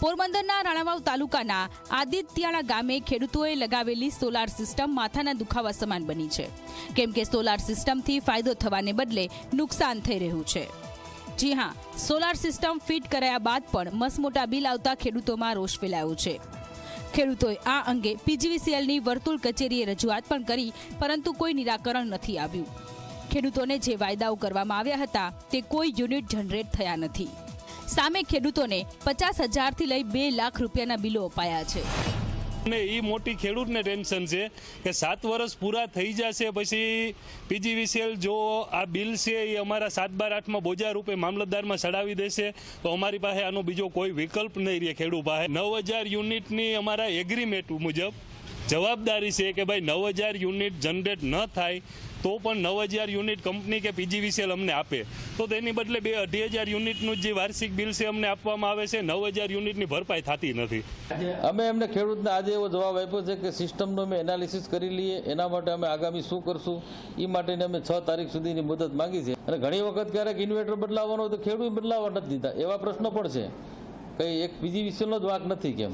પોરબંદરના રાણાવાવ તાલુકાના આદિત્યાણા ગામે ખેડૂતોએ લગાવેલી સોલાર સિસ્ટમ માથાના દુખાવા સમાન બની છે. કેમ કે સોલાર સિસ્ટમથી ફાયદો થવાને બદલે નુકસાન થઈ રહ્યું છે. જી હા, સોલાર સિસ્ટમ ફિટ કરાયા બાદ પણ મસમોટા બિલ આવતા ખેડૂતોમાં રોષ ફેલાયો છે. ખેડૂતોએ આ અંગે પીજીવીસીએલની વર્તુળ કચેરીએ રજૂઆત પણ કરી, પરંતુ કોઈ નિરાકરણ નથી આવ્યું. ખેડૂતોને જે વાયદાઓ કરવામાં આવ્યા હતા, તે કોઈ યુનિટ જનરેટ થયા નથી. સામે ખેડૂતોને પચાસ હજારથી લઈ બે લાખ રૂપિયાના બિલો અપાયા છે. ને એ મોટી ખેડૂતને ટેન્શન છે કે સાત વર્ષ પૂરા થઈ જશે, પછી પીજીવીસીએલ જો આ બિલ છે એ અમારા સાત બાર આઠમાં બોજા રૂપે મામલતદારમાં ચડાવી દેશે, તો અમારી પાસે આનો બીજો કોઈ વિકલ્પ નહીં રહે ખેડૂત પાસે. નવ હજાર યુનિટની અમારા એગ્રીમેન્ટ મુજબ જવાબદારી છે કે ભાઈ નવ હજાર યુનિટ જનરેટ ન થાય, તો પણ નવ હજાર યુનિટ કંપની કે પીજીવીસીએલ અમને આપે. તો તેની બદલે બે અઢી હજાર યુનિટનું જે વાર્ષિક બિલ છે અમને આપવામાં આવે છે, નવ હજાર યુનિટની ભરપાઈ થતી નથી. અમે એમને ખેડૂતને આજે એવો જવાબ આપ્યો છે કે સિસ્ટમનો અમે એનાલિસિસ કરી લઈએ, એના માટે અમે આગામી શું કરશું એ માટેની અમે છ તારીખ સુધીની મુદત માંગી છે. અને ઘણી વખત ક્યારેક ઇન્વર્ટર બદલાવવાનો તો ખેડૂત બદલાવવા નથી દીધા, એવા પ્રશ્નો પણ છે. કંઈ એક પીજીવીસીએલનો જ વાંક નથી કેમ?